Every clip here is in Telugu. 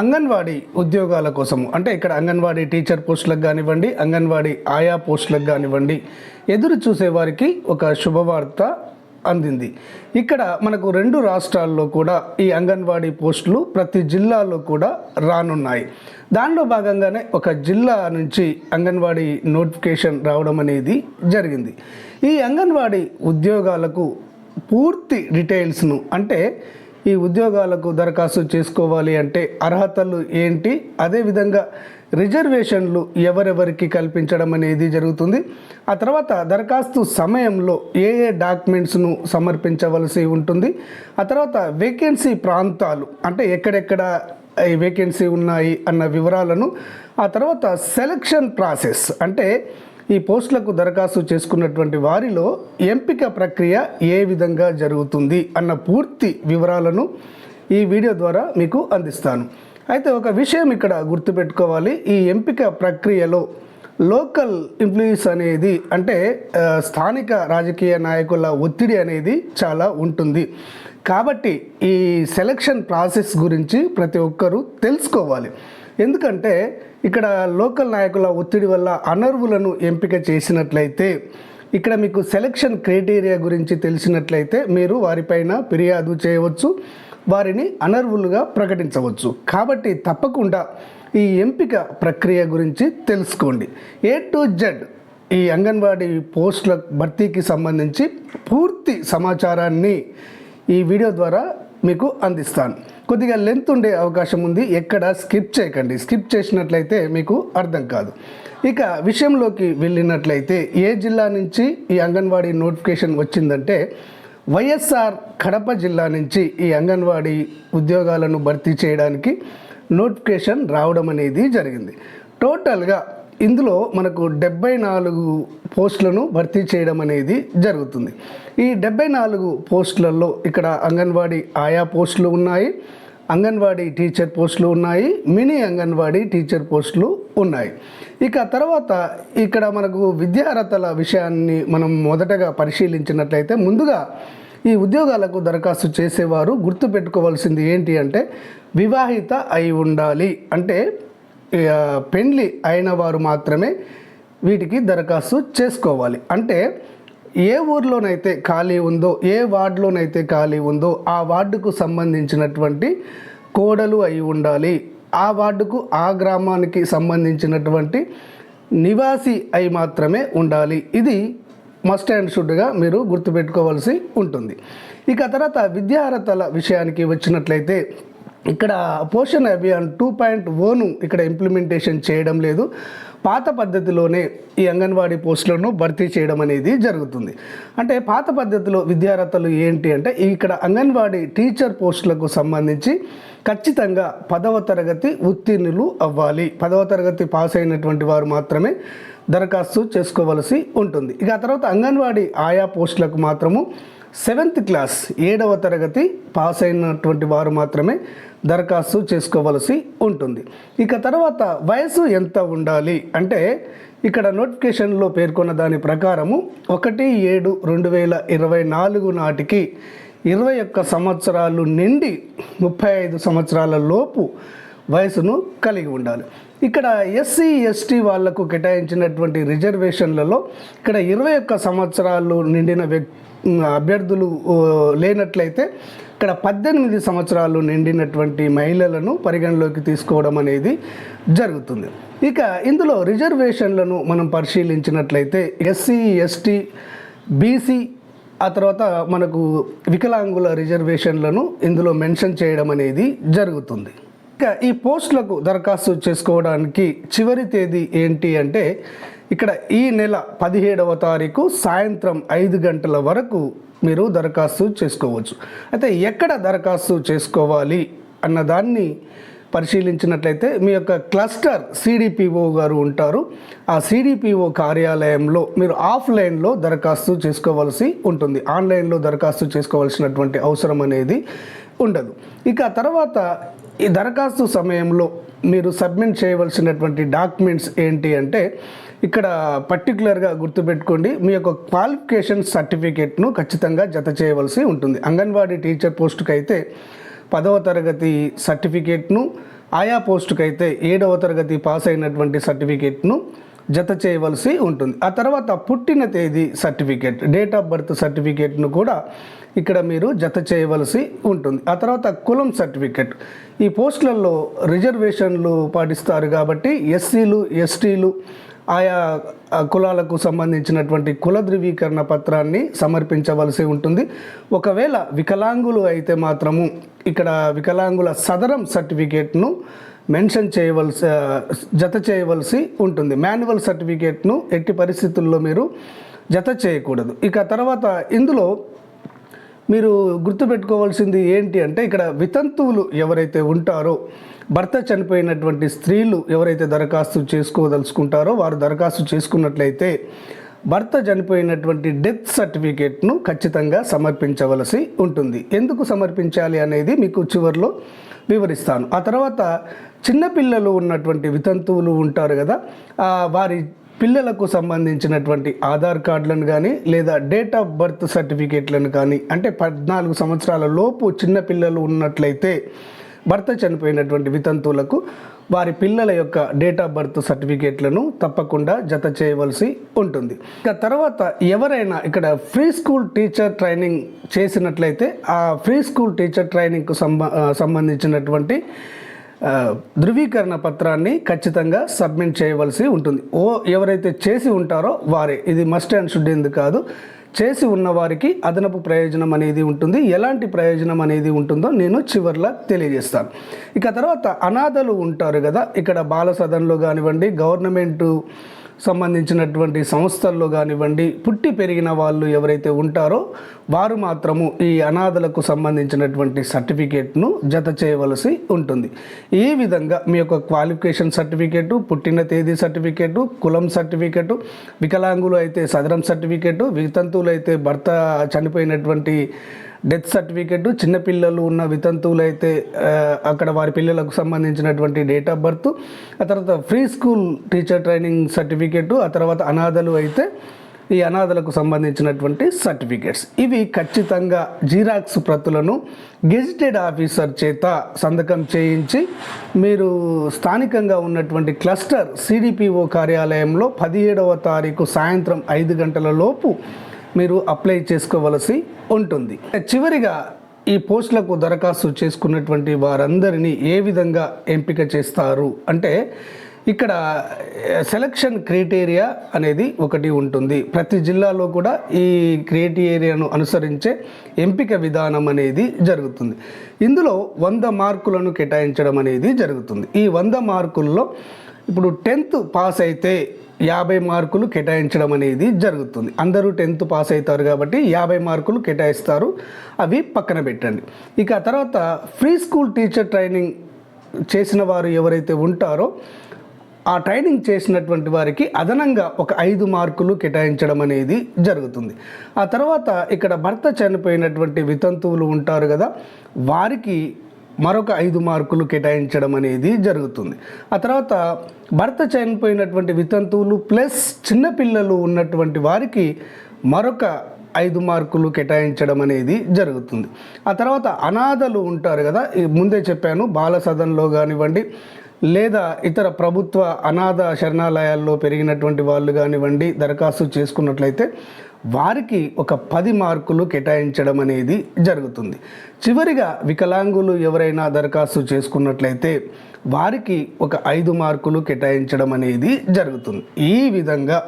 అంగన్వాడీ ఉద్యోగాల కోసము అంటే ఇక్కడ అంగన్వాడీ టీచర్ పోస్టులకు కానివ్వండి అంగన్వాడీ ఆయా పోస్టులకు కానివ్వండి ఎదురు చూసే వారికి ఒక శుభవార్త అందింది. ఇక్కడ మనకు రెండు రాష్ట్రాల్లో కూడా ఈ అంగన్వాడీ పోస్టులు ప్రతి జిల్లాలో కూడా రానున్నాయి. దానిలో భాగంగానే ఒక జిల్లా నుంచి అంగన్వాడీ నోటిఫికేషన్ రావడం అనేది జరిగింది. ఈ అంగన్వాడీ ఉద్యోగాలకు పూర్తి డీటెయిల్స్ను అంటే ఈ ఉద్యోగాలకు దరఖాస్తు చేసుకోవాలి అంటే అర్హతలు ఏంటి? అదేవిధంగా రిజర్వేషన్లు ఎవరెవరికి కల్పించడం అనేది జరుగుతుంది. ఆ తర్వాత దరఖాస్తు సమయంలో ఏ ఏ డాక్యుమెంట్స్ను సమర్పించవలసి ఉంటుంది? ఆ తర్వాత వేకెన్సీ ప్రాంతాలు అంటే ఎక్కడెక్కడ ఈ వేకెన్సీ ఉన్నాయి అన్న వివరాలను ఆ తర్వాత సెలక్షన్ ప్రాసెస్ అంటే ఈ పోస్టులకు దరఖాస్తు చేసుకున్నటువంటి వారిలో ఎంపిక ప్రక్రియ ఏ విధంగా జరుగుతుంది అన్న పూర్తి వివరాలను ఈ వీడియో ద్వారా మీకు అందిస్తాను. అయితే ఒక విషయం ఇక్కడ గుర్తుపెట్టుకోవాలి. ఈ ఎంపిక ప్రక్రియలో లోకల్ ఇన్ఫ్లుయెన్స్ అనేది అంటే స్థానిక రాజకీయ నాయకుల ఒత్తిడి అనేది చాలా ఉంటుంది. కాబట్టి ఈ సెలక్షన్ ప్రాసెస్ గురించి ప్రతి ఒక్కరూ తెలుసుకోవాలి. ఎందుకంటే ఇక్కడ లోకల్ నాయకుల ఒత్తిడి వల్ల అనర్వులను ఎంపిక చేసినట్లయితే ఇక్కడ మీకు సెలక్షన్ క్రైటీరియా గురించి తెలిసినట్లయితే మీరు వారిపైన ఫిర్యాదు చేయవచ్చు వారిని అనర్వులుగా ప్రకటించవచ్చు. కాబట్టి తప్పకుండా ఈ ఎంపిక ప్రక్రియ గురించి తెలుసుకోండి. ఏ టు జెడ్ ఈ అంగన్వాడీ పోస్టుల భర్తీకి సంబంధించి పూర్తి సమాచారాన్ని ఈ వీడియో ద్వారా మీకు అందిస్తాను. కొద్దిగా లెంత్ ఉండే అవకాశం ఉంది. ఎక్కడ స్కిప్ చేయకండి. స్కిప్ చేసినట్లయితే మీకు అర్థం కాదు. ఇక విషయంలోకి వెళ్ళినట్లయితే ఏ జిల్లా నుంచి ఈ అంగన్వాడీ నోటిఫికేషన్ వచ్చిందంటే వైఎస్ఆర్ కడప జిల్లా నుంచి ఈ అంగన్వాడీ ఉద్యోగాలను భర్తీ చేయడానికి నోటిఫికేషన్ రావడం అనేది జరిగింది. టోటల్గా ఇందులో మనకు డెబ్బై నాలుగు పోస్టులను భర్తీ చేయడం అనేది జరుగుతుంది. ఈ డెబ్బై నాలుగు పోస్టులలో ఇక్కడ అంగన్వాడీ ఆయా పోస్టులు ఉన్నాయి అంగన్వాడీ టీచర్ పోస్టులు ఉన్నాయి మినీ అంగన్వాడీ టీచర్ పోస్టులు ఉన్నాయి. ఇక తర్వాత ఇక్కడ మనకు విద్యార్హతల విషయాన్ని మనం మొదటగా పరిశీలించినట్లయితే ముందుగా ఈ ఉద్యోగాలకు దరఖాస్తు చేసేవారు గుర్తుపెట్టుకోవాల్సింది ఏంటి అంటే వివాహిత అయి ఉండాలి. అంటే పెండ్లి అయిన వారు మాత్రమే వీటికి దరఖాస్తు చేసుకోవాలి. అంటే ఏ ఊర్లోనైతే ఖాళీ ఉందో ఏ వార్డులోనైతే ఖాళీ ఉందో ఆ వార్డుకు సంబంధించినటువంటి కోడలు అయి ఉండాలి. ఆ వార్డుకు ఆ గ్రామానికి సంబంధించినటువంటి నివాసి అయి మాత్రమే ఉండాలి. ఇది మస్ట్ అండ్ షుడ్గా మీరు గుర్తుపెట్టుకోవాల్సి ఉంటుంది. ఇక తర్వాత విద్యార్హతల విషయానికి వచ్చినట్లయితే ఇక్కడ Poshan Abhiyan two point O ఇక్కడ ఇంప్లిమెంటేషన్ చేయడం లేదు. పాత పద్ధతిలోనే ఈ అంగన్వాడీ పోస్టులను భర్తీ చేయడం అనేది జరుగుతుంది. అంటే పాత పద్ధతిలో విద్యారతలు ఏంటి అంటే ఇక్కడ అంగన్వాడీ టీచర్ పోస్టులకు సంబంధించి ఖచ్చితంగా పదవ తరగతి ఉత్తీర్ణులు అవ్వాలి. పదవ తరగతి పాస్ అయినటువంటి వారు మాత్రమే దరఖాస్తు చేసుకోవలసి ఉంటుంది. ఇక ఆ తర్వాత అంగన్వాడీ ఆయా పోస్టులకు మాత్రము సెవెంత్ క్లాస్ ఏడవ తరగతి పాస్ అయినటువంటి వారు మాత్రమే దరఖాస్తు చేసుకోవలసి ఉంటుంది. ఇక తర్వాత వయసు ఎంత ఉండాలి అంటే ఇక్కడ నోటిఫికేషన్లో పేర్కొన్న దాని ప్రకారము ఒకటి ఏడు రెండు వేల ఇరవై నాలుగు నాటికి ఇరవై ఒక్క సంవత్సరాలు నిండి ముప్పై ఐదు సంవత్సరాల లోపు వయసును కలిగి ఉండాలి. ఇక్కడ ఎస్సీ ఎస్టీ వాళ్ళకు కేటాయించినటువంటి రిజర్వేషన్లలో ఇక్కడ ఇరవై ఒక్క సంవత్సరాలు నిండిన వ్యక్ అభ్యర్థులు లేనట్లయితే ఇక్కడ పద్దెనిమిది సంవత్సరాలు నిండినటువంటి మహిళలను పరిగణలోకి తీసుకోవడం అనేది జరుగుతుంది. ఇక ఇందులో రిజర్వేషన్లను మనం పరిశీలించినట్లయితే ఎస్సీ ఎస్టీ బీసీ ఆ తర్వాత మనకు వికలాంగుల రిజర్వేషన్లను ఇందులో మెన్షన్ చేయడం అనేది జరుగుతుంది. ఇక ఈ పోస్టులకు దరఖాస్తు చేసుకోవడానికి చివరి తేదీ ఏంటి అంటే ఇక్కడ ఈ నెల పదిహేడవ తారీఖు సాయంత్రం ఐదు గంటల వరకు మీరు దరఖాస్తు చేసుకోవచ్చు. అయితే ఎక్కడ దరఖాస్తు చేసుకోవాలి అన్నదాన్ని పరిశీలించినట్లయితే మీ యొక్క క్లస్టర్ సిడిపిఓ గారు ఉంటారు. ఆ సిడిపిఓ కార్యాలయంలో మీరు ఆఫ్లైన్లో దరఖాస్తు చేసుకోవాల్సి ఉంటుంది. ఆన్లైన్లో దరఖాస్తు చేసుకోవాల్సినటువంటి అవసరం అనేది ఉండదు. ఇక తర్వాత ఈ దరఖాస్తు సమయంలో మీరు సబ్మిట్ చేయవలసినటువంటి డాక్యుమెంట్స్ ఏంటి అంటే ఇక్కడ పర్టికులర్గా గుర్తుపెట్టుకోండి మీ యొక్క క్వాలిఫికేషన్ సర్టిఫికేట్ను ఖచ్చితంగా జత చేయవలసి ఉంటుంది. అంగన్వాడీ టీచర్ పోస్టుకి అయితే పదవ తరగతి సర్టిఫికేట్ను ఆయా పోస్టుకి అయితే ఏడవ తరగతి పాస్ అయినటువంటి సర్టిఫికేట్ను జత చేయవలసి ఉంటుంది. ఆ తర్వాత పుట్టిన తేదీ సర్టిఫికేట్ డేట్ ఆఫ్ బర్త్ సర్టిఫికేట్ను కూడా ఇక్కడ మీరు జత చేయవలసి ఉంటుంది. ఆ తర్వాత కులం సర్టిఫికేట్. ఈ పోస్టులలో రిజర్వేషన్లు పాటిస్తారు కాబట్టి ఎస్సీలు ఎస్టీలు ఆయా కులాలకు సంబంధించినటువంటి కుల ధృవీకరణ పత్రాన్ని సమర్పించవలసి ఉంటుంది. ఒకవేళ వికలాంగులు అయితే మాత్రము ఇక్కడ వికలాంగుల సదరం సర్టిఫికేట్ను మెన్షన్ చేయవలసి జత చేయవలసి ఉంటుంది. మాన్యువల్ సర్టిఫికేట్ను ఎట్టి పరిస్థితుల్లో మీరు జత చేయకూడదు. ఇక తర్వాత ఇందులో మీరు గుర్తుపెట్టుకోవాల్సింది ఏంటి అంటే ఇక్కడ వితంతువులు ఎవరైతే ఉంటారో భర్త చనిపోయినటువంటి స్త్రీలు ఎవరైతే దరఖాస్తు చేసుకోదలుచుకుంటారో వారు దరఖాస్తు చేసుకున్నట్లయితే భర్త చనిపోయినటువంటి డెత్ సర్టిఫికేట్ను ఖచ్చితంగా సమర్పించవలసి ఉంటుంది. ఎందుకు సమర్పించాలి అనేది మీకు చివరిలో వివరిస్తాను. ఆ తర్వాత చిన్నపిల్లలు ఉన్నటువంటి వితంతువులు ఉంటారు కదా వారి పిల్లలకు సంబంధించినటువంటి ఆధార్ కార్డులను కానీ లేదా డేట్ ఆఫ్ బర్త్ సర్టిఫికేట్లను కానీ అంటే పద్నాలుగు సంవత్సరాల లోపు చిన్నపిల్లలు ఉన్నట్లయితే భర్త చనిపోయినటువంటి వితంతువులకు వారి పిల్లల యొక్క డేట్ ఆఫ్ బర్త్ సర్టిఫికేట్లను తప్పకుండా జత చేయవలసి ఉంటుంది. ఇక తర్వాత ఎవరైనా ఇక్కడ ఫ్రీ స్కూల్ టీచర్ ట్రైనింగ్ చేసినట్లయితే ఆ ఫ్రీ స్కూల్ టీచర్ ట్రైనింగ్కు సంబ సంబంధించినటువంటి ధృవీకరణ పత్రాన్ని ఖచ్చితంగా సబ్మిట్ చేయవలసి ఉంటుంది. ఓ ఎవరైతే చేసి ఉంటారో వారే. ఇది మస్ట్ అండ్ షుడ్ ఎందుకు కాదు. చేసి ఉన్నవారికి అదనపు ప్రయోజనం అనేది ఉంటుంది. ఎలాంటి ప్రయోజనం అనేది ఉంటుందో నేను చివర్లో తెలియజేస్తాను. ఇక తర్వాత అనాథలు ఉంటారు కదా. ఇక్కడ బాల సదన్లో కానివ్వండి గవర్నమెంటు సంబంధించినటువంటి సంస్థల్లో కానివ్వండి పుట్టి పెరిగిన వాళ్ళు ఎవరైతే ఉంటారో వారు మాత్రము ఈ అనాథలకు సంబంధించినటువంటి సర్టిఫికేట్ను జత చేయవలసి ఉంటుంది. ఈ విధంగా మీ యొక్క క్వాలిఫికేషన్ సర్టిఫికేటు పుట్టిన తేదీ సర్టిఫికేటు కులం సర్టిఫికేటు వికలాంగులు అయితే సదరం సర్టిఫికేటు వితంతువులు అయితే భర్త చనిపోయినటువంటి డెత్ సర్టిఫికెట్ చిన్నపిల్లలు ఉన్న వితంతువులు అయితే అక్కడ వారి పిల్లలకు సంబంధించినటువంటి డేట్ ఆఫ్ బర్త్ ఆ తర్వాత free school teacher training certificate ఆ తర్వాత అనాథలు అయితే ఈ అనాథలకు సంబంధించినటువంటి సర్టిఫికేట్స్. ఇవి ఖచ్చితంగా జీరాక్స్ ప్రతులను గెజిటెడ్ ఆఫీసర్ చేత సంతకం చేయించి మీరు స్థానికంగా ఉన్నటువంటి క్లస్టర్ సిడిపిఓ కార్యాలయంలో పదిహేడవ తారీఖు సాయంత్రం ఐదు గంటల లోపు మీరు అప్లై చేసుకోవలసి ఉంటుంది. చివరిగా ఈ పోస్టులకు దరఖాస్తు చేసుకున్నటువంటి వారందరినీ ఏ విధంగా ఎంపిక చేస్తారు? అంటే ఇక్కడ సెలక్షన్ క్రైటీరియా అనేది ఒకటి ఉంటుంది. ప్రతి జిల్లాలో కూడా ఈ క్రైటీరియాను అనుసరించే ఎంపిక విధానం అనేది జరుగుతుంది. ఇందులో వంద మార్కులను కేటాయించడం అనేది జరుగుతుంది. ఈ వంద మార్కుల్లో ఇప్పుడు టెన్త్ పాస్ అయితే యాభై మార్కులు కేటాయించడం అనేది జరుగుతుంది. అందరూ టెన్త్ పాస్ అవుతారు కాబట్టి యాభై మార్కులు కేటాయిస్తారు. అవి పక్కన పెట్టండి. ఇక ఆ తర్వాత ఫ్రీ స్కూల్ టీచర్ ట్రైనింగ్ చేసిన వారు ఎవరైతే ఉంటారో ఆ ట్రైనింగ్ చేసినటువంటి వారికి అదనంగా ఒక ఐదు మార్కులు కేటాయించడం అనేది జరుగుతుంది. ఆ తర్వాత ఇక్కడ భర్త చనిపోయినటువంటి వితంతువులు ఉంటారు కదా వారికి మరొక ఐదు మార్కులు కేటాయించడం అనేది జరుగుతుంది. ఆ తర్వాత భర్త చనిపోయినటువంటి వితంతువులు ప్లస్ చిన్నపిల్లలు ఉన్నటువంటి వారికి మరొక ఐదు మార్కులు కేటాయించడం అనేది జరుగుతుంది. ఆ తర్వాత అనాథలు ఉంటారు కదా ముందే చెప్పాను బాల సదన్లో కానివ్వండి లేదా ఇతర ప్రభుత్వ అనాథ శరణాలయాల్లో పెరిగినటువంటి వాళ్ళు కానివ్వండి దరఖాస్తు చేసుకున్నట్లయితే వారికి ఒక పది మార్కులు కేటాయించడం అనేది జరుగుతుంది. చివరిగా వికలాంగులు ఎవరైనా దరఖాస్తు చేసుకున్నట్లయితే వారికి ఒక ఐదు మార్కులు కేటాయించడం అనేది జరుగుతుంది. ఈ విధంగా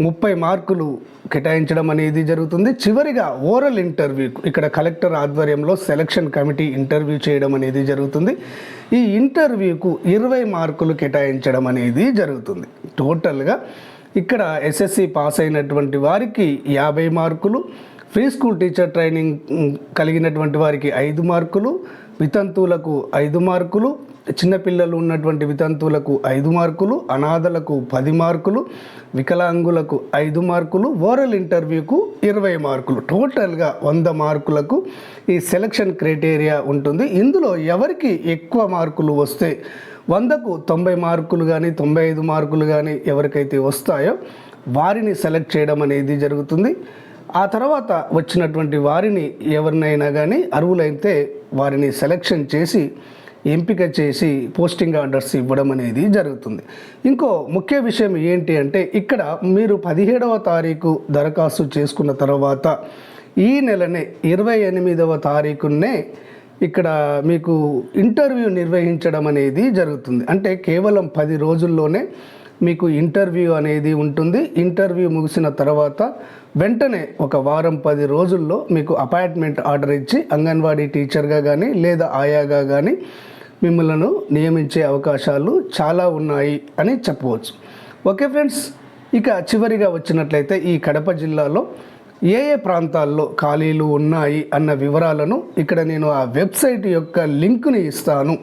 ముప్పై మార్కులు కేటాయించడం అనేది జరుగుతుంది. చివరిగా ఓరల్ ఇంటర్వ్యూ ఇక్కడ కలెక్టర్ ఆధ్వర్యంలో సెలక్షన్ కమిటీ ఇంటర్వ్యూ చేయడం అనేది జరుగుతుంది. ఈ ఇంటర్వ్యూకు ఇరవై మార్కులు కేటాయించడం అనేది జరుగుతుంది. టోటల్గా ఇక్కడ ఎస్ఎస్సి పాస్ అయినటువంటి వారికి యాభై మార్కులు ఫ్రీ స్కూల్ టీచర్ ట్రైనింగ్ కలిగినటువంటి వారికి ఐదు మార్కులు వితంతువులకు ఐదు మార్కులు చిన్నపిల్లలు ఉన్నటువంటి వితంతువులకు ఐదు మార్కులు అనాథలకు పది మార్కులు వికలాంగులకు ఐదు మార్కులు ఓరల్ ఇంటర్వ్యూకు ఇరవై మార్కులు. టోటల్గా వంద మార్కులకు ఈ సెలక్షన్ క్రైటీరియా ఉంటుంది. ఇందులో ఎవరికి ఎక్కువ మార్కులు వస్తే వందకు తొంభై మార్కులు కానీ తొంభై ఐదు మార్కులు కానీ ఎవరికైతే వస్తాయో వారిని సెలెక్ట్ చేయడం అనేది జరుగుతుంది. ఆ తర్వాత వచ్చినటువంటి వారిని ఎవరినైనా కానీ అర్హులైతే వారిని సెలెక్షన్ చేసి ఎంపిక చేసి పోస్టింగ్ ఆర్డర్స్ ఇవ్వడం అనేది జరుగుతుంది. ఇంకో ముఖ్య విషయం ఏంటి అంటే ఇక్కడ మీరు పదిహేడవ తారీఖు దరఖాస్తు చేసుకున్న తర్వాత ఈ నెలనే ఇరవై ఎనిమిదవ తారీఖునే ఇక్కడ మీకు ఇంటర్వ్యూ నిర్వహించడం అనేది జరుగుతుంది. అంటే కేవలం పది రోజుల్లోనే మీకు ఇంటర్వ్యూ అనేది ఉంటుంది. ఇంటర్వ్యూ ముగిసిన తర్వాత వెంటనే ఒక వారం పది రోజుల్లో మీకు అపాయింట్మెంట్ ఆర్డర్ ఇచ్చి అంగన్వాడీ టీచర్గా కానీ లేదా ఆయాగా కానీ మిమ్మల్ని నియమించే అవకాశాలు చాలా ఉన్నాయి అని చెప్పవచ్చు. ఓకే ఫ్రెండ్స్ ఇక చివరిగా వచ్చినట్లయితే ఈ కడప జిల్లాలో ఏ ఏ ప్రాంతాల్లో ఖాళీలు ఉన్నాయి అన్న వివరాలను ఇక్కడ నేను ఆ వెబ్సైట్ యొక్క లింకుని ఇస్తాను.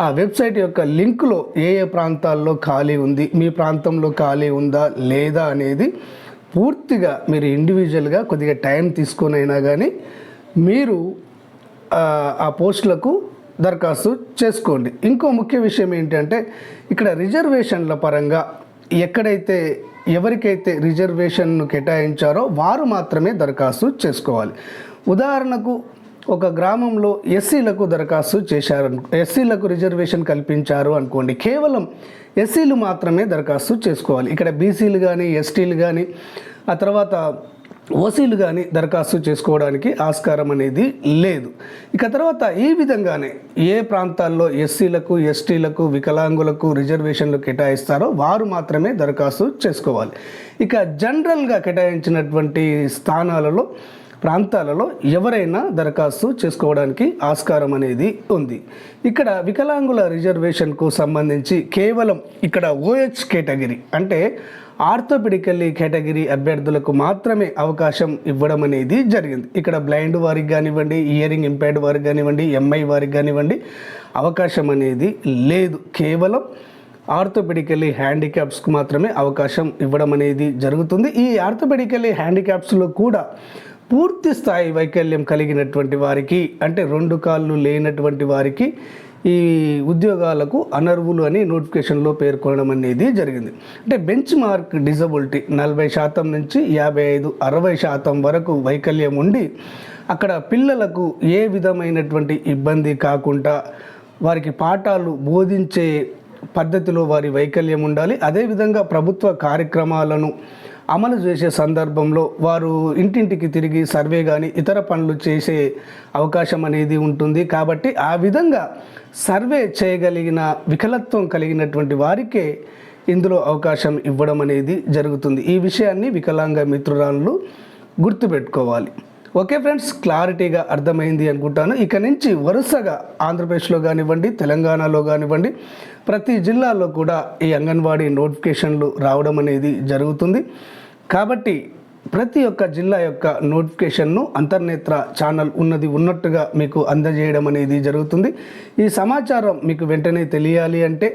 ఆ వెబ్సైట్ యొక్క లింకులో ఏ ఏ ప్రాంతాల్లో ఖాళీ ఉంది మీ ప్రాంతంలో ఖాళీ ఉందా లేదా అనేది పూర్తిగా మీరు ఇండివిజువల్గా కొద్దిగా టైం తీసుకొని అయినా కానీ మీరు ఆ, ఆ పోస్టులకు దరఖాస్తు చేసుకోండి. ఇంకో ముఖ్య విషయం ఏంటంటే ఇక్కడ రిజర్వేషన్ల పరంగా ఎక్కడైతే ఎవరికైతే రిజర్వేషన్ను కేటాయించారో వారు మాత్రమే దరఖాస్తు చేసుకోవాలి. ఉదాహరణకు ఒక గ్రామంలో ఎస్సీలకు దరఖాస్తు చేశారు ఎస్సీలకు రిజర్వేషన్ కల్పించారు అనుకోండి కేవలం ఎస్సీలు మాత్రమే దరఖాస్తు చేసుకోవాలి. ఇక్కడ బీసీలు కానీ ఎస్టీలు కానీ ఆ తర్వాత వసీలు కానీ దరఖాస్తు చేసుకోవడానికి ఆస్కారం అనేది లేదు. ఇక తర్వాత ఈ విధంగానే ఏ ప్రాంతాల్లో ఎస్సీలకు ఎస్టీలకు వికలాంగులకు రిజర్వేషన్లు కేటాయిస్తారో వారు మాత్రమే దరఖాస్తు చేసుకోవాలి. ఇక జనరల్గా కేటాయించినటువంటి స్థానాలలో ప్రాంతాలలో ఎవరైనా దరఖాస్తు చేసుకోవడానికి ఆస్కారం అనేది ఉంది. ఇక్కడ వికలాంగుల రిజర్వేషన్కు సంబంధించి కేవలం ఇక్కడ ఓహెచ్ కేటగిరీ అంటే ఆర్థోపెడికల్లీ కేటగిరీ అభ్యర్థులకు మాత్రమే అవకాశం ఇవ్వడం అనేది జరిగింది. ఇక్కడ బ్లైండ్ వారికి కానివ్వండి ఇయరింగ్ ఇంపైర్డ్ వారికి కానివ్వండి ఎంఐ వారికి కానివ్వండి అవకాశం అనేది లేదు. కేవలం ఆర్థోపెడికల్లీ హ్యాండిక్యాప్స్కు మాత్రమే అవకాశం ఇవ్వడం అనేది జరుగుతుంది. ఈ ఆర్థోపెడికల్లీ హ్యాండిక్యాప్స్లో కూడా పూర్తి స్థాయి వైకల్యం కలిగినటువంటి వారికి అంటే రెండు కాళ్ళు లేనటువంటి వారికి ఈ ఉద్యోగాలకు అనర్వులు అని నోటిఫికేషన్లో పేర్కొనడం అనేది జరిగింది. అంటే బెంచ్ మార్క్ డిజబిలిటీ నలభై శాతం నుంచి యాభై ఐదు అరవై శాతం వరకు వైకల్యం ఉండి అక్కడ పిల్లలకు ఏ విధమైనటువంటి ఇబ్బంది కాకుండా వారికి పాఠాలు బోధించే పద్ధతిలో వారి వైకల్యం ఉండాలి. అదేవిధంగా ప్రభుత్వ కార్యక్రమాలను అమలు చేసే సందర్భంలో వారు ఇంటింటికి తిరిగి సర్వే కానీ ఇతర పనులు చేసే అవకాశం అనేది ఉంటుంది. కాబట్టి ఆ విధంగా సర్వే చేయగలిగిన వికలత్వం కలిగినటువంటి వారికే ఇందులో అవకాశం ఇవ్వడం అనేది జరుగుతుంది. ఈ విషయాన్ని వికలాంగ మిత్రురాలు గుర్తుపెట్టుకోవాలి. ఓకే ఫ్రెండ్స్ క్లారిటీగా అర్థమైంది అనుకుంటాను. ఇక నుంచి వరుసగా ఆంధ్రప్రదేశ్లో కానివ్వండి తెలంగాణలో కానివ్వండి ప్రతి జిల్లాలో కూడా ఈ అంగన్వాడీ నోటిఫికేషన్లు రావడం అనేది జరుగుతుంది. కాబట్టి ప్రతి ఒక్క జిల్లా యొక్క నోటిఫికేషన్ను అంతర్నేత్ర ఛానల్ ఉన్నది ఉన్నట్టుగా మీకు అందజేయడం అనేది జరుగుతుంది. ఈ సమాచారం మీకు వెంటనే తెలియాలి అంటే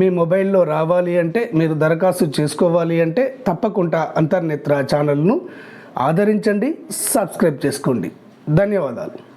మీ మొబైల్లో రావాలి అంటే మీరు దరఖాస్తు చేసుకోవాలి అంటే తప్పకుండా అంతర్నేత్ర ఛానల్ను ఆదరించండి సబ్స్క్రైబ్ చేసుకోండి. ధన్యవాదాలు.